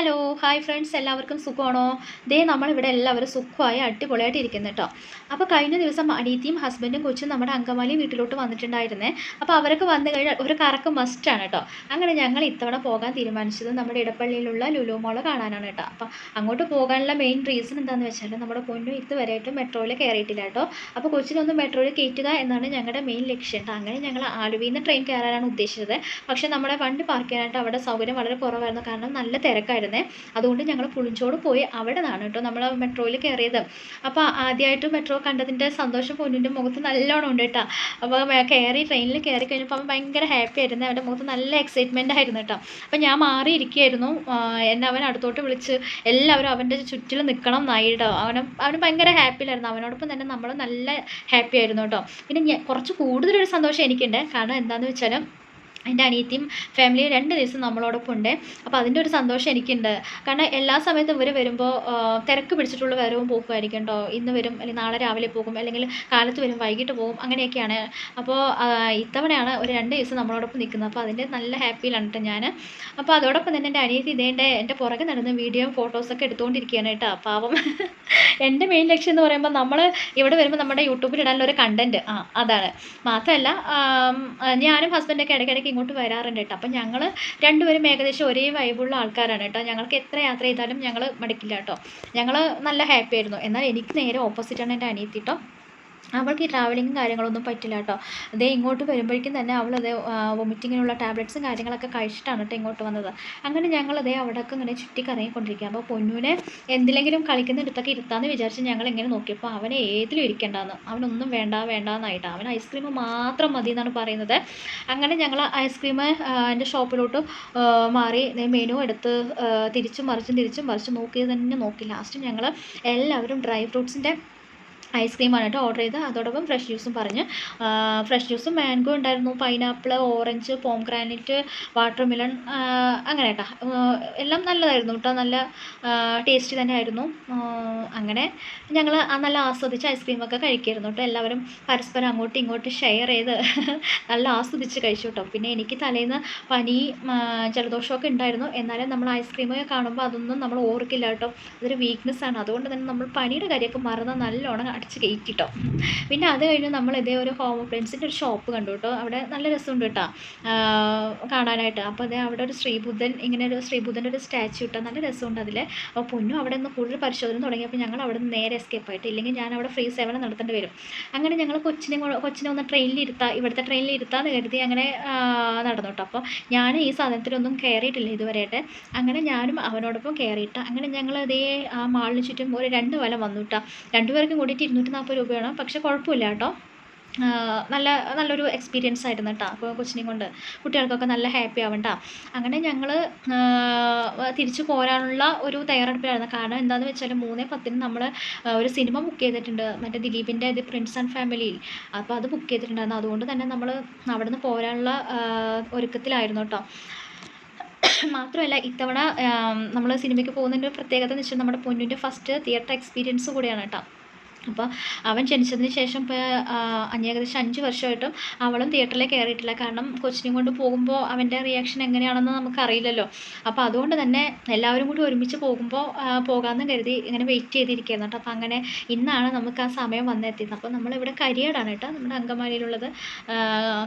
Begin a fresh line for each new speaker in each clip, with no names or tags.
Hello hi friends എല്ലാവർക്കും സുഖമാണോ? ദേ നമ്മളിവിടെ എല്ലാവരും സുഖമായി അടിപൊളിയായിട്ട് ഇരിക്കുന്നു കേട്ടോ അപ്പോൾ കഴിഞ്ഞ ദിവസം അനീതിയും ഹസ്ബൻഡും കൊച്ചും നമ്മുടെ അങ്കമാലി വീട്ടിലോട്ട് വന്നിട്ടുണ്ടായിരുന്നേ. അപ്പോൾ അവരൊക്കെ വന്നു കഴിഞ്ഞാൽ ഒരു കറക്ക് മസ്റ്റാണ് കേട്ടോ അങ്ങനെ ഞങ്ങൾ ഇത്തവണ പോകാൻ തീരുമാനിച്ചത് നമ്മുടെ ഇടപ്പള്ളിയിലുള്ള ലുലു മോൾ കാണാനാണ് കേട്ടോ അപ്പോൾ അങ്ങോട്ട് പോകാനുള്ള മെയിൻ റീസൺ എന്താണെന്ന് വെച്ചാൽ നമ്മുടെ പൊന്നു ഇതുവരെയായിട്ടും മെട്രോയിൽ കയറിയിട്ടില്ല കേട്ടോ അപ്പോൾ കൊച്ചിനൊന്ന് മെട്രോയിൽ കയറ്റുക എന്നാണ് ഞങ്ങളുടെ മെയിൻ ലക്ഷ്യം. കേട്ടോ അങ്ങനെ ഞങ്ങൾ ആലുവിൽ നിന്ന് ട്രെയിൻ കയറാനാണ് ഉദ്ദേശിച്ചത്. പക്ഷേ നമ്മുടെ വണ്ടി പാർക്ക് ചെയ്യാനായിട്ട് അവിടെ സൗകര്യം വളരെ കുറവായിരുന്നു. കാരണം നല്ല തിരക്കായിരുന്നു. ഉണ്ടായിരുന്നേ അതുകൊണ്ട് ഞങ്ങൾ പുളിഞ്ചോട് പോയി അവിടെ നിന്നാണ് കേട്ടോ നമ്മൾ മെട്രോയിൽ കയറിയത്. അപ്പോൾ ആദ്യമായിട്ട് മെട്രോ കണ്ടതിന്റെ സന്തോഷം പൊന്നിന്റെ മുഖത്ത് നല്ലോണം ഉണ്ട് കേട്ടോ. അപ്പോൾ കയറി ട്രെയിനിൽ കയറി കഴിഞ്ഞപ്പോൾ അവൻ ഭയങ്കര ഹാപ്പി ആയിരുന്നു. അവന്റെ മുഖത്ത് നല്ല എക്സൈറ്റ്മെന്റ് ആയിരുന്നു കേട്ടോ. അപ്പോൾ ഞാൻ മാറിയിരിക്കുകയായിരുന്നു. എന്നെ അവൻ അടുത്തോട്ട് വിളിച്ച് എല്ലാവരും അവന്റെ ചുറ്റിൽ നിൽക്കണം എന്നായി കേട്ടോ. അവന് അവന് ഭയങ്കര ഹാപ്പിയിലായിരുന്നു അവനോടൊപ്പം തന്നെ നമ്മൾ നല്ല ഹാപ്പി ആയിരുന്നു കേട്ടോ. പിന്നെ കുറച്ച് കൂടുതലൊരു സന്തോഷം എനിക്കുണ്ട്. കാരണം എന്താണെന്ന് വെച്ചാൽ എന്റെ അനിയത്തിയും ഫാമിലി രണ്ട് ദിവസം നമ്മളോടൊപ്പം ഉണ്ട്. അപ്പോൾ അതിന്റെ ഒരു സന്തോഷം എനിക്കുണ്ട്. കാരണം എല്ലാ സമയത്തും ഇവർ വരുമ്പോൾ തിരക്ക് പിടിച്ചിട്ടുള്ള വരവും പോക്കുമായിരിക്കും കേട്ടോ ഇന്ന് വരും അല്ലെങ്കിൽ നാളെ രാവിലെ പോകും അല്ലെങ്കിൽ കാലത്ത് വരും വൈകിട്ട് പോകും അങ്ങനെയൊക്കെയാണ്. അപ്പോൾ ഇത്തവണയാണ് ഒരു രണ്ട് ദിവസം നമ്മളോടൊപ്പം നിൽക്കുന്നത്. അപ്പോൾ അതിന്റെ നല്ല ഹാപ്പിയിലാണ് കേട്ടോ ഞാൻ അപ്പോൾ അതോടൊപ്പം തന്നെ എന്റെ അനിയത്തി ഇതേന്റെ എന്റെ പുറകെ നടന്ന് വീഡിയോ ഫോട്ടോസൊക്കെ എടുത്തുകൊണ്ടിരിക്കുകയാണ് കേട്ടോ പാവം. എന്റെ മെയിൻ ലക്ഷ്യം എന്ന് പറയുമ്പോൾ നമ്മൾ ഇവിടെ വരുമ്പോൾ നമ്മുടെ യൂട്യൂബിൽ ഇടാനുള്ള ഒരു കണ്ടന്റ് ആ അതാണ്. മാത്രമല്ല ഞാനും ഹസ്ബൻഡൊക്കെ ഇടയ്ക്കിടയ്ക്ക് ഇങ്ങോട്ട് വരാറുണ്ട് കേട്ടോ. അപ്പം ഞങ്ങൾ രണ്ടുപേരും ഏകദേശം ഒരേ വൈബുള്ള ആൾക്കാരാണ് കേട്ടോ. ഞങ്ങൾക്ക് എത്ര യാത്ര ചെയ്താലും ഞങ്ങൾ മടുക്കില്ല കേട്ടോ. ഞങ്ങൾ നല്ല ഹാപ്പി ആയിരുന്നു. എന്നാൽ എനിക്ക് നേരെ ഓപ്പോസിറ്റാണ് എന്റെ അനിയത്തി കേട്ടോ. അവൾക്ക് ഈ ട്രാവലിങ്ങും കാര്യങ്ങളൊന്നും പറ്റില്ല കേട്ടോ. അതേ ഇങ്ങോട്ട് വരുമ്പോഴേക്കും തന്നെ അവൾ അതേ വൊമിറ്റിങ്ങിനുള്ള ടാബ്ലറ്റ്സും കാര്യങ്ങളൊക്കെ കഴിച്ചിട്ടാണ് കേട്ടോ ഇങ്ങോട്ട് വന്നത്. അങ്ങനെ ഞങ്ങൾ അതേ അവിടെയൊക്കെ ഇങ്ങനെ ചുറ്റി കറങ്ങിക്കൊണ്ടിരിക്കുക അപ്പോൾ പൊന്നുവിനെ എന്തിലെങ്കിലും കളിക്കുന്നിടത്തൊക്കെ ഇരുത്താമെന്ന് വിചാരിച്ച് ഞങ്ങൾ ഇങ്ങനെ നോക്കിയപ്പോൾ അവനെ ഏതിലും ഇരിക്കേണ്ടെന്ന്. അവനൊന്നും വേണ്ട വേണ്ടാന്നായിട്ട്. അവൻ ഐസ്ക്രീം മാത്രം മതി എന്നാണ് പറയുന്നത്. അങ്ങനെ ഞങ്ങൾ ഐസ്ക്രീം എന്റെ ഷോപ്പിലോട്ട് മാറി മെനു എടുത്ത് തിരിച്ചും മറിച്ചും തിരിച്ചും മറിച്ചും നോക്കിയത് തന്നെ നോക്കി. ലാസ്റ്റ് ഞങ്ങൾ എല്ലാവരും ഡ്രൈ ഫ്രൂട്ട്സിന്റെ ഐസ്ക്രീമാണ് കേട്ടോ ഓർഡർ ചെയ്തത്. അതോടൊപ്പം ഫ്രഷ് ജ്യൂസും പറഞ്ഞ്. ഫ്രഷ് ജ്യൂസും മാംഗോ ഉണ്ടായിരുന്നു pineapple orange pomegranate watermelon അങ്ങനെ കേട്ടോ. എല്ലാം നല്ലതായിരുന്നു കേട്ടോ. നല്ല ടേസ്റ്റി തന്നെ ആയിരുന്നു. അങ്ങനെ ഞങ്ങൾ ആ നല്ല ആസ്വദിച്ച് ഐസ്ക്രീമൊക്കെ കഴിക്കായിരുന്നു കേട്ടോ. എല്ലാവരും പരസ്പരം അങ്ങോട്ടും ഇങ്ങോട്ടും ഷെയർ ചെയ്ത് നല്ല ആസ്വദിച്ച് കഴിച്ചു കേട്ടോ. പിന്നെ എനിക്ക് തലേന്ന് പനി ജലദോഷമൊക്കെ ഉണ്ടായിരുന്നു. എന്നാലും നമ്മൾ ഐസ്ക്രീമൊക്കെ കാണുമ്പോൾ അതൊന്നും നമ്മൾ ഓർക്കില്ല കേട്ടോ. അതൊരു വീക്ക്നെസ് ആണ്. അതുകൊണ്ട് തന്നെ നമ്മൾ പനിയുടെ കാര്യമൊക്കെ മറന്ന് നല്ലോണം അടിച്ച് കയറ്റിട്ടോ. പിന്നെ അത് കഴിഞ്ഞ് നമ്മൾ ഇതേ ഒരു ഹോം ഫ്രണ്ട്സിന്റെ ഒരു ഷോപ്പ് കണ്ടു കേട്ടോ. അവിടെ നല്ല രസമുണ്ട് കേട്ടോ. കാണാനായിട്ട്. അപ്പോൾ അതേ അവിടെ ഒരു ശ്രീബുദ്ധൻ ഇങ്ങനെ ഒരു ശ്രീബുദ്ധന്റെ ഒരു സ്റ്റാച്ചു ഇട്ടോ നല്ല രസമുണ്ട് അതിൽ അപ്പോൾ പൊന്നു അവിടെ നിന്ന് കൂടുതൽ പരിശോധന തുടങ്ങിയപ്പോൾ ഞങ്ങൾ അവിടെ നിന്ന് നേരെ എസ്കേപ്പ് ആയിട്ട്. ഇല്ലെങ്കിൽ ഞാൻ അവിടെ ഫ്രീ സേവനം നടത്തേണ്ടി വരും. അങ്ങനെ ഞങ്ങൾ കൊച്ചിനെ കൊച്ചിനെ ഒന്ന് ട്രെയിനിൽ ഇരുത്താം ഇവിടുത്തെ ട്രെയിനിൽ ഇരുത്താമെന്ന് കരുതി അങ്ങനെ നടന്നു കേട്ടോ. അപ്പോൾ ഞാൻ ഈ സാധനത്തിലൊന്നും കയറിയിട്ടില്ല ഇതുവരെയായിട്ട്. അങ്ങനെ ഞാനും അവനോടൊപ്പം കയറിയിട്ട് അങ്ങനെ ഞങ്ങൾ അതേ ആ മാളിന് ചുറ്റും ഒരു രണ്ട് വല വന്നു കേട്ടോ. രണ്ടുപേർക്കും കൂടിയിട്ട് ഇരുന്നൂറ്റി നാൽപ്പത് രൂപയാണ് പക്ഷേ കുഴപ്പമില്ല കേട്ടോ. നല്ല നല്ലൊരു എക്സ്പീരിയൻസ് ആയിരുന്നു കേട്ടോ അപ്പോൾ കൊച്ചിനെയും കൊണ്ട് കുട്ടികൾക്കൊക്കെ നല്ല ഹാപ്പി ആവണ്ട അങ്ങനെ ഞങ്ങൾ തിരിച്ചു പോരാനുള്ള ഒരു തയ്യാറെടുപ്പിലായിരുന്നു. കാരണം എന്താണെന്ന് വെച്ചാൽ മൂന്നേ പത്തിന് നമ്മൾ ഒരു സിനിമ ബുക്ക് ചെയ്തിട്ടുണ്ട്. മറ്റേ ദിലീപിന്റെ ഇത് പ്രിൻസ് ആൻഡ് ഫാമിലിയിൽ അപ്പോൾ അത് ബുക്ക് ചെയ്തിട്ടുണ്ടായിരുന്നു. അതുകൊണ്ട് തന്നെ നമ്മൾ അവിടെ നിന്ന് പോരാനുള്ള ഒരുക്കത്തിലായിരുന്നു കേട്ടോ മാത്രമല്ല ഇത്തവണ നമ്മൾ സിനിമയ്ക്ക് പോകുന്നതിന്റെ പ്രത്യേകത എന്ന് വെച്ചാൽ നമ്മുടെ പൊന്നിന്റെ ഫസ്റ്റ് തിയേറ്റർ എക്സ്പീരിയൻസ് കൂടിയാണ് കേട്ടോ അപ്പോൾ അവൻ ജനിച്ചതിന് ശേഷം ഇപ്പോൾ ഏകദേശം അഞ്ച് വർഷമായിട്ടും അവളും തിയേറ്ററിൽ കയറിയിട്ടില്ല. കാരണം കൊച്ചിനെയും കൊണ്ട് പോകുമ്പോൾ അവന്റെ റിയാക്ഷൻ എങ്ങനെയാണെന്ന് നമുക്കറിയില്ലല്ലോ. അപ്പോൾ അതുകൊണ്ട് തന്നെ എല്ലാവരും കൂടി ഒരുമിച്ച് പോകുമ്പോൾ പോകാമെന്ന് കരുതി ഇങ്ങനെ വെയിറ്റ് ചെയ്തിരിക്കുകയായിരുന്നു കേട്ടോ. അപ്പോൾ അങ്ങനെ ഇന്നാണ് നമുക്ക് ആ സമയം വന്നെത്തിയത്. അപ്പോൾ നമ്മളിവിടെ കരിയാടാണ് കേട്ടോ. നമ്മുടെ അങ്കമാലിയിലുള്ളത്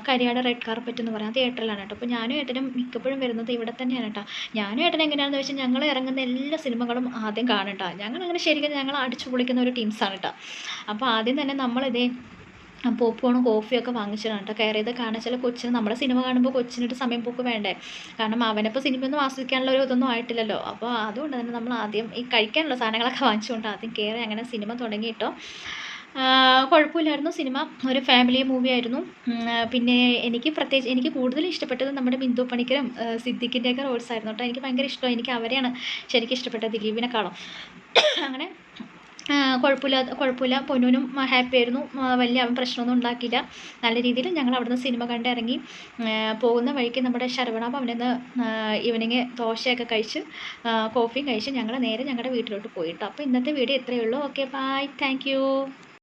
കരിയാട് റെഡ് കാർപ്പറ്റ് എന്ന് പറയാം തിയേറ്ററിലാണ് കേട്ടോ. അപ്പോൾ ഞാനും ഏട്ടനും മിക്കപ്പോഴും വരുന്നത് ഇവിടെ തന്നെയാണ് കേട്ടോ. ഞാനും ഏട്ടൻ എങ്ങനെയാണെന്ന് വെച്ചാൽ ഞങ്ങൾ ഇറങ്ങുന്ന എല്ലാ സിനിമകളും ആദ്യം കാണും കേട്ടോ. ഞങ്ങൾ അങ്ങനെ ശരിക്കും ഞങ്ങൾ അടിച്ചു പൊളിക്കുന്ന ഒരു ടീംസാണ് കേട്ടോ. അപ്പോൾ ആദ്യം തന്നെ നമ്മളിതേ പോപ്കോണും കോഫിയൊക്കെ വാങ്ങിച്ചതാണ് കേട്ടോ. കയറിയത് കാരണം വെച്ചാൽ കൊച്ചിന് നമ്മുടെ സിനിമ കാണുമ്പോൾ കൊച്ചിനൊരു സമയം പോക്ക് വേണ്ടേ? കാരണം അവനിപ്പോൾ സിനിമയൊന്നും ആസ്വദിക്കാനുള്ള ഒരു ഇതൊന്നും ആയിട്ടില്ലല്ലോ. അപ്പോൾ അതുകൊണ്ട് തന്നെ നമ്മൾ ആദ്യം ഈ കഴിക്കാനുള്ള സാധനങ്ങളൊക്കെ വാങ്ങിച്ചുകൊണ്ട് ആദ്യം കയറി അങ്ങനെ സിനിമ തുടങ്ങിയിട്ടോ. കുഴപ്പമില്ലായിരുന്നു. സിനിമ ഒരു ഫാമിലി മൂവി ആയിരുന്നു. പിന്നെ എനിക്ക് പ്രത്യേകിച്ച് എനിക്ക് കൂടുതൽ ഇഷ്ടപ്പെട്ടത് നമ്മുടെ ബിന്ദു പണിക്കരും സിദ്ദിഖിന്റെയൊക്കെ റോൾസ് ആയിരുന്നു കേട്ടോ. എനിക്ക് ഭയങ്കര ഇഷ്ടമാണ്. എനിക്ക് അവരെയാണ് ശരിക്കും ഇഷ്ടപ്പെട്ടത് ദിലീപിനെക്കാളും. അങ്ങനെ കുഴപ്പമില്ല കുഴപ്പമില്ല. പൊന്നൂനും ഹാപ്പി ആയിരുന്നു. വലിയ അവൻ പ്രശ്നമൊന്നും ഉണ്ടാക്കിയില്ല. നല്ല രീതിയിൽ ഞങ്ങൾ അവിടുന്ന് സിനിമ കണ്ട് ഇറങ്ങി പോകുന്ന വഴിക്ക് നമ്മുടെ ശരവണ ഭവനിൽ നിന്ന് ഈവനിങ് ദോശയൊക്കെ കഴിച്ച് കോഫിയും കഴിച്ച് ഞങ്ങൾ നേരെ ഞങ്ങളുടെ വീട്ടിലോട്ട് പോയിട്ടോ അപ്പോൾ ഇന്നത്തെ വീഡിയോ ഇത്രയേ ഉള്ളൂ. Okay bye. താങ്ക്